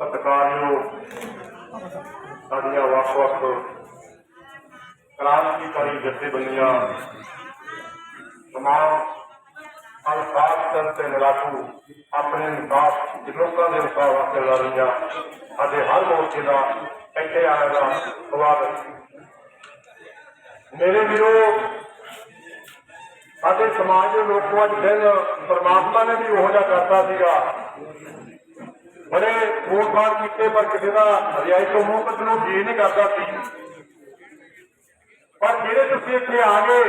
ਸਤਿਕਾਰਯੋਗ ਸਾਡੀਆਂ ਵੱਖ-ਵੱਖ ਕ੍ਰਾਂਤੀਕਾਰੀ ਜਥੇਬੰਦੀਆਂ, ਤਮਾਮ ਅਲਫਾਜ਼ ਤੇ ਨਰਾਕੂ ਆਪਣੇ ਇਨਸਾਫ ਲੋਕਾਂ ਦੇ ਇਨਸਾਫ ਵਾਸਤੇ ਲੜ ਰਹੀਆਂ। ਸਾਡੇ ਹਰ ਮੋਰਚੇ ਦਾ ਇੱਥੇ ਆਇਆ ਦਾ ਸਵਾਗਤ। ਮੇਰੇ ਵੀਰੋ, ਸਾਡੇ ਸਮਾਜ ਦੇ ਲੋਕੋ ਅੱਜ ਦਿਨ ਪਰਮਾਤਮਾ ਨੇ ਵੀ ਉਹੋ ਜਿਹਾ ਕਰਤਾ ਸੀਗਾ। ਬੜੇ ਫੋਨ ਕੀਤੇ, ਪਰ ਕਿਸੇ ਦਾ ਰਿਆਇਤ ਤੋਂ ਮੂੰਹ ਕੱਢਣ ਜੀ ਨਹੀਂ ਕਰਦਾ ਸੀ। ਪਰ ਜਿਹੜੇ ਤੁਸੀਂ ਇੱਥੇ ਆ ਗਏ,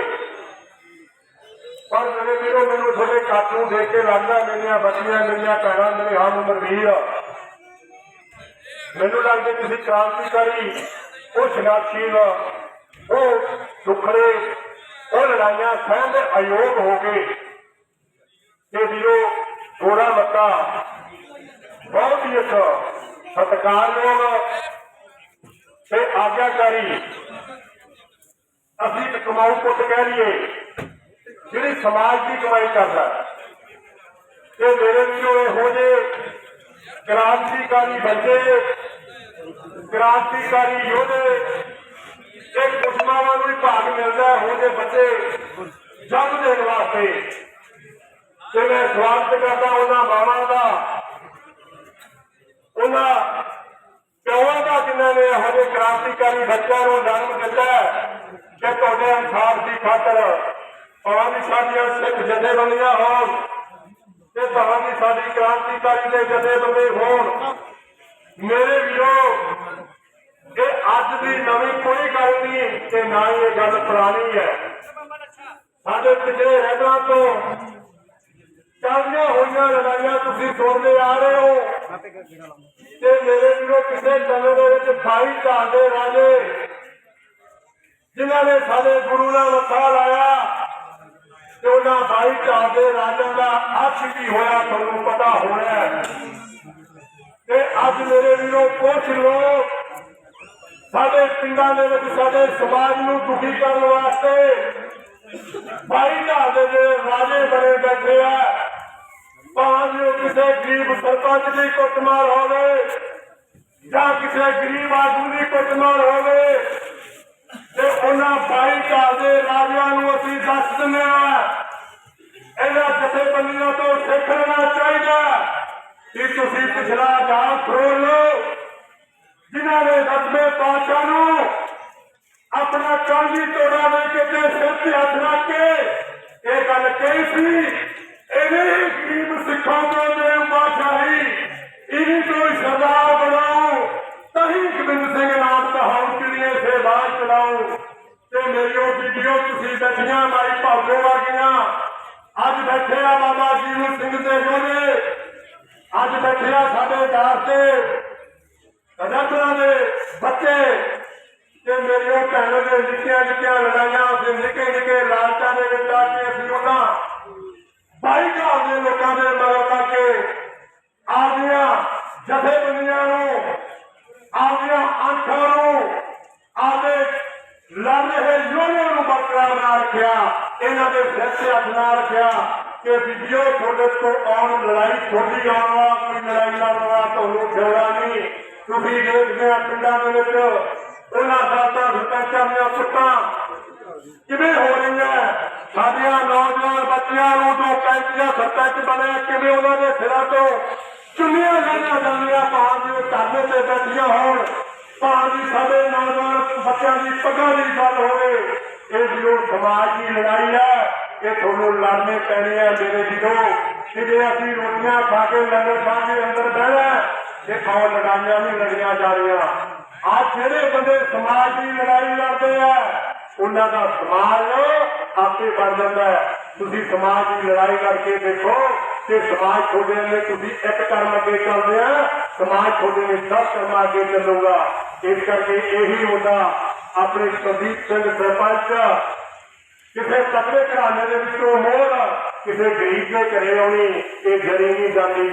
ਪਰ ਮੇਰੇ ਵੀਰੋ ਮੈਨੂੰ ਤੁਹਾਡੇ ਕੱਟ ਦੇਖ ਕੇ ਲੱਗਦਾ, ਮੇਰੀਆਂ ਬੱਚੀਆਂ, ਮੇਰੀਆਂ ਭੈਣਾਂ, ਮੇਰੇ ਹਮ ਉਮਰ ਵੀਰ, ਮੈਨੂੰ ਲੱਗਦਾ ਤੁਸੀਂ ਕ੍ਰਾਂਤੀਕਾਰੀ, ਉਹ ਸੰਘਰਸ਼ੀਲ ਉਹ ਸੁਖਰੇ ਉਹ ਲੜਾਈਆਂ ਸਹਿਣ ਦੇ ਅਯੋਗ ਹੋ ਗਏ ਤੇ ਵੀਰੋ ਥੋੜਾ ਮੱਤਾ ਬਹੁਤ ਹੀ ਇੱਕ ਸਤਿਕਾਰਯੋਗ ਤੇ ਆਗਿਆਕਾਰੀ। ਅਸੀਂ ਇੱਕ ਕਮਾਊ ਪੁੱਤ ਕਹਿ ਲਈਏ, ਜਿਹੜੀ ਸਮਾਜ ਦੀ ਕਮਾਈ ਕਰਦਾ ਤੇ ਮੇਰੇ ਵੀਰੋ ਇਹੋ ਜਿਹੇ ਕ੍ਰਾਂਤੀਕਾਰੀ ਬੱਚੇ, ਕ੍ਰਾਂਤੀਕਾਰੀ ਯੋਧੇ ਇੱਕ ਕੁਸਮਾਵਾਂ ਨੂੰ ਹੀ ਭਾਗ ਮਿਲਦਾ ਹੈ ਉਹਦੇ ਬੱਚੇ ਜੰਮ ਦੇਣ ਵਾਸਤੇ। ਤੇ ਮੈਂ ਸਵਾਗਤ ਕਰਦਾ ਉਹਨਾਂ ਮਾਵਾਂ ਦਾ। ਉਹਨਾਂ ਪਿਓਾਂ ਦਾ ਜਿਨ੍ਹਾਂ ਨੇ ਇਹੋ ਕ੍ਰਾਂਤੀਕਾਰੀ ਬੱਚਿਆਂ ਨੂੰ ਜਨਮ ਦਿੱਤਾ ਕਿ ਤੁਹਾਡੇ ਅਨਸਾਰ ਦੀ ਖਾਤਰ ਭਾਵੇਂ ਸਾਡੀਆਂ ਸਿੱਖ ਜਥੇਬੰਦੀਆਂ ਹੋਣ ਤੇ ਭਾਵੇਂ ਸਾਡੀ ਕ੍ਰਾਂਤੀਕਾਰੀ ਦੇ ਜਥੇਬੰਦੇ ਹੋਣ। ਮੇਰੇ ਵੀਰੋ, ਇਹ ਅੱਜ ਦੀ ਨਵੀਂ ਕੋਈ ਗੱਲ ਨਹੀਂ ਤੇ ਨਾ ਹੀ ਇਹ ਗੱਲ ਪੁਰਾਣੀ ਹੈ। ਸਾਡੇ ਪਿਛਲੇ ਰਹਿਤਾਂ ਤੋਂ ਚੱਲਦੀਆਂ ਹੋਈਆਂ ਲੜਾਈਆਂ ਤੁਸੀਂ ਸੁਣਦੇ ਆ ਰਹੇ ਹੋ। ਤੇ ਮੇਰੇ ਵੀਰੋ, ਕਿਸੇ ਸਮੇਂ ਦੇ ਵਿੱਚ ਖਾਈ ਢਾਂਦੇ ਰਾਜੇ, ਜਿਨ੍ਹਾਂ ਨੇ ਸਾਡੇ ਗੁਰੂ ਨਾਲ ਮੱਥਾ ਲਾਇਆ, ਤੇ ਉਹਨਾਂ ਬਾਈ ਢਾਂਦੇ ਰਾਜਾਂ ਦਾ ਅੱਛ ਕੀ ਹੋਇਆ ਤੁਹਾਨੂੰ ਪਤਾ ਹੋਣਾ ਤੇ ਅੱਜ ਮੇਰੇ ਵੀਰੋ, ਪੁੱਛ ਲੋ ਸਾਡੇ ਪਿੰਡਾਂ ਦੇ ਵਿੱਚ ਸਾਡੇ ਸਮਾਜ ਨੂੰ ਦੁਖੀ ਕਰਨ ਵਾਸਤੇ ਬਾਈ ਢਾਂਦੇ ਜਿਹੜੇ ਰਾਜੇ ਬਣੇ ਬੈਠੇ ਆ ਭਾਵੇਂ ਕਿਸੇ ਗਰੀਬ ਸਰਪੰਚ ਦੀ ਕੁੱਟਮਾਰ ਹੋਵੇ ਜਾਂ ਕਿਸੇ ਗਰੀਬ ਆਦਮੀ ਦੀ ਕੁੱਟਮਾਰ ਹੋਵੇ ਤੇ ਉਹਨਾਂ ਬਾਈ ਢਾਂਦੇ ਰਾਜਿਆਂ ਨੂੰ ਅਸੀਂ ਦੱਸ ਦਿੰਦੇ ਆ ਇਹਨਾਂ ਜਥੇਬੰਦੀਆਂ ਤੋਂ ਸਿੱਖਣਾ ਚਾਹੀਦਾ ਕਿ ਤੁਸੀਂ ਪਿਛਲਾ ਗਾਲ ਖੋਲ ਲਓ, ਜਿਨ੍ਹਾਂ ਨੇ ਦਸਵੇਂ ਪਾਤਸ਼ਾਹ ਨੂੰ ਆਪਣਾ ਕਾਂਜੀ ਤੋੜਾ ਦੇ ਕੇ ਸਿਰ ਤੇ ਹੱਥ ਰੱਖ ਕੇ ਇਹ ਗੱਲ ਕਹੀ ਸੀ ਇਹਨੇ ਗਰੀਬ ਸਿੱਖਾਂ ਤੋਂ ਦੇ ਬਾਦਸ਼ਾਹੀ ਇਨੀ ਤੋਂ ਹੀ ਸਰਦਾਰ ਬਣਾਓ ਤਹੀਂ ਗੋਬਿੰਦ ਸਿੰਘ ਨਾਮ ਕਹਾਉ ਚਿੜੀਏ ਸੇ ਬਾਜ ਚਲਾਓ ਤੇ ਮੇਰੀਓ ਬੀਬੀਓ ਤੁਸੀਂ ਬੈਠੀਆਂ ਮਾਈ ਵਰਗੀਆਂ ਅੱਜ ਬੈਠੇ ਆ ਬਾਬਾ ਜੀਵਨ ਸਿੰਘ ਦੇ ਜੋੜੇ ਅੱਜ ਬੈਠੇ ਆ ਸਾਡੇ ਦਾਰ ਤੇ ਰਜਤਨਾ ਦੇ ਬੱਚੇ। ਤੇ ਮੇਰੀਆਂ ਭੈਣਾਂ ਦੇ ਨਿੱਕੀਆਂ ਨਿੱਕੀਆਂ ਲੜਾਈਆਂ ਤੇ ਨਿੱਕੇ ਨਿੱਕੇ ਲਾਲਚਾਂ ਦੇ ਵਿੱਚ ਆ ਕੇ ਅਸੀਂ ਉਹਨਾਂ ਭਾਈ ਘਰ ਦੇ ਲੋਕਾਂ ਦੇ ਮਗਰ ਕਰਕੇ ਕੇ ਆਪਦੀਆਂ ਜਥੇਬੰਦੀਆਂ ਨੂੰ, ਆਪਦੀਆਂ ਅੰਖਾਂ ਨੂੰ, ਆਪਦੇ ਲੜ ਰਹੇ ਯੋਧਿਆਂ ਨੂੰ ਬਰਕਰਾਰ ਨਾ ਰੱਖਿਆ, ਇਹਨਾਂ ਦੇ ਸਿਰ ਤੇ ਰੱਖਿਆ ਕਿ ਵੀਡੀਓ ਤੁਹਾਡੇ ਤੋਂ ਆਉਣ ਲੜਾਈ ਤੁਹਾਡੀ ਆਉਣ ਕੋਈ ਲੜਾਈ ਲੜਨ ਤੁਹਾਨੂੰ ਖਿਆਲਾ ਨਹੀਂ। ਤੁਸੀਂ ਦੇਖਦੇ ਆ ਪਿੰਡਾਂ ਦੇ ਵਿੱਚ ਉਹਨਾਂ ਦਾਤਾ ਸਰਪੰਚਾਂ ਦੀਆਂ ਸੁੱਟਾਂ ਕਿਵੇਂ ਹੋ ਰਹੀਆਂ? ਸਾਡੀਆਂ ਨੌਜਵਾਨ ਬੱਚਿਆਂ ਨੂੰ ਜੋ ਪੈਂਤੀਆਂ ਸਰਪੰਚ ਬਣਿਆ, ਕਿਵੇਂ ਉਹਨਾਂ ਦੇ ਸਿਰਾਂ ਤੋਂ ਚੁੰਨੀਆਂ ਲਾਈਆਂ ਜਾਂਦੀਆਂ, ਭਾਵੇਂ ਉਹ ਧਰਨੇ ਤੇ ਬੈਠੀਆਂ ਹੋਣ। ਭਾਵੇਂ ਸਾਡੇ ਨੌਜਵਾਨ ਬੱਚਿਆਂ ਦੀ ਪੱਗਾਂ ਦੀ ਗੱਲ ਹੋਵੇ, ਇਹ ਜੋ ਸਮਾਜ ਦੀ ਲੜਾਈ ਹੈ, ਇਹ ਤੁਹਾਨੂੰ ਲੜਨੇ ਪੈਣੇ ਆ ਮੇਰੇ ਵੀਰੋ। ਕਿ ਜੇ ਅਸੀਂ ਰੋਟੀਆਂ ਖਾ ਕੇ ਲੰਗਰ ਖਾ ਕੇ ਅੰਦਰ ਬਹਿਣਾ ਤੇ ਕੌਣ ਲੜਾਈਆਂ ਵੀ ਲੜੀਆਂ ਜਾ ਰਹੀਆਂ। ਅੱਜ ਜਿਹੜੇ ਬੰਦੇ ਸਮਾਜ ਦੀ ਲੜਾਈ ਲੜਦੇ ਆ ਉਹਨਾਂ ਦਾ ਸਮਾਜ ਆਪੇ ਬਣ ਜਾਂਦਾ ਹੈ। ਤੁਸੀਂ ਸਮਾਜ ਦੀ ਲੜਾਈ ਕਰਕੇ ਦੇਖੋ ਕਿ ਸਮਾਜ ਤੁਹਾਡੇ ਨੇ ਤੁਸੀਂ ਇੱਕ ਕਰਮ ਅੱਗੇ ਚੱਲਦੇ ਆ, ਸਮਾਜ ਤੁਹਾਡੇ ਨੇ ਦਸ ਕਰਮ ਅੱਗੇ ਚੱਲੂਗਾ। ਇਸ ਕਰਕੇ ਇਹੀ ਹੁੰਦਾ ਆਪਣੇ ਸੰਦੀਪ ਸਿੰਘ ਸਰਪੰਚ, ਕਿਸੇ ਤਕੜੇ ਘਰਾਣੇ ਦੇ ਵਿੱਚੋਂ ਮੋਹਰ ਕਿਸੇ ਗਰੀਬ ਦੇ ਘਰੇ ਆਉਣੀ, ਇਹ ਜਰੀ ਨਹੀਂ। ਜਾਂਦੀ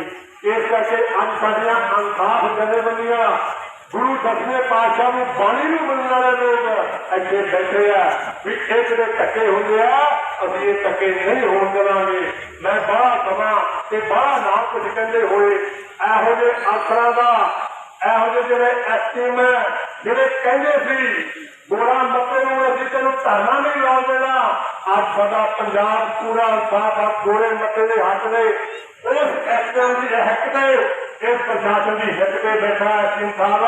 ਇਸ ਕਰਕੇ ਅੱਜ ਸਾਡੀਆਂ ਅਨਸਾਫ ਜਥੇਬੰਦੀਆਂ ਗੁਰੂ ਦਸਵੇਂ ਪਾਤਸ਼ਾਹ ਨੂੰ ਬਾਣੀ ਨੂੰ ਮੰਨਣ ਵਾਲੇ ਲੋਕ ਇੱਥੇ ਬੈਠੇ ਆ ਵੀ ਇਹ ਜਿਹੜੇ ਧੱਕੇ ਹੁੰਦੇ ਆ, ਅਸੀਂ ਇਹ ਧੱਕੇ ਨਹੀਂ ਹੋਣ ਦੇਵਾਂਗੇ। ਮੈਂ ਬੜਾ ਸਮਾਂ ਤੇ ਬੜਾ ਨਾਮ ਕੁਝ ਕਹਿੰਦੇ ਹੋਏ, ਇਹੋ ਜਿਹੇ ਅਫਸਰਾਂ ਦਾ, ਇਹੋ ਜਿਹੇ ਜਿਹੜੇ ਐਸਟੀਮ ਜਿਹੜੇ ਕਹਿੰਦੇ ਸੀ, ਗੋਰਾ ਮੱਤੇ ਨੂੰ ਅਸੀਂ ਤੈਨੂੰ ਧਰਨਾ ਨਹੀਂ ਲਾਉਣ ਦੇਣਾ। ਅੱਜ ਸਾਡਾ ਪੰਜਾਬ ਪੂਰਾ ਸਾਫ਼ ਗੋਰੇ ਮੱਤੇ ਦੇ ਹੱਥ ਨੇ। ਉਸ ਐਸਟੀਮ ਦੀ ਹੱਕ ਦੇ ਇਸ ਪ੍ਰਸ਼ਾਸਨ ਦੀ ਹਿੱਤ ਤੇ ਬੈਠਾ ਐਸਟੀਮ ਸਾਹਿਬ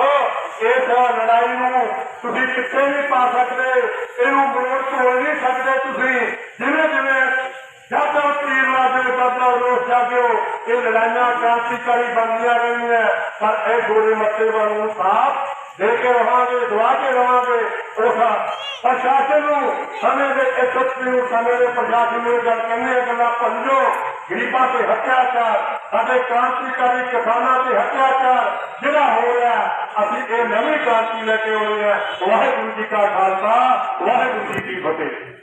ਇਸ ਲੜਾਈ ਨੂੰ ਤੁਸੀਂ ਕਿੱਥੇ ਨਹੀਂ ਪਾ ਸਕਦੇ, ਇਹਨੂੰ ਮੋੜ ਤੋੜ ਨਹੀਂ ਸਕਦੇ ਤੁਸੀਂ। ਜਿਵੇਂ ਜਿਵੇਂ ਜਦੋਂ ਤੀਰ ਲਾਦੇ ਬਦਲਾ ਰੋਸ ਜਾਗਿਓ, ਇਹ ਲੜਾਈਆਂ ਕ੍ਰਾਂਤੀਕਾਰੀ ਬਣਦੀਆਂ ਰਹੀਆਂ ਪਰ ਇਹ ਗੋਰੇ ਮੱਤੇ ਵਾਲੋਂ ਸਾਫ਼ ਦੇ ਕੇ ਰਹਾਂਗੇ ਦਵਾ ਕੇ ਰਹਾਂਗੇ ਉਸ ਪ੍ਰਸ਼ਾਸਨ ਨੂੰ ਸਮੇਂ ਦੇ ਐਸਐਸਪੀ ਨੂੰ ਸਮੇਂ ਦੇ ਪ੍ਰਸ਼ਾਸਨ ਨੂੰ ਗੱਲ ਕਹਿੰਦੇ ਗੱਲਾਂ ਪੰਜੋ ਗਰੀਬਾਂ ਤੇ ਹੱਤਿਆਚਾਰ, ਸਾਡੇ ਕ੍ਰਾਂਤੀਕਾਰੀ ਕਿਸਾਨਾਂ ਤੇ ਹੱਤਿਆਚਾਰ ਜਿਹੜਾ ਹੋ ਰਿਹਾ, ਅਸੀਂ ਇਹ ਨਵੀਂ ਕ੍ਰਾਂਤੀ ਲੈ ਕੇ ਆਉਣੀ ਹੈ ਵਾਹਿਗੁਰੂ ਜੀ ਕਾ ਖਾਲਸਾ, ਵਾਹਿਗੁਰੂ ਜੀ ਕੀ ਫਤਿਹ।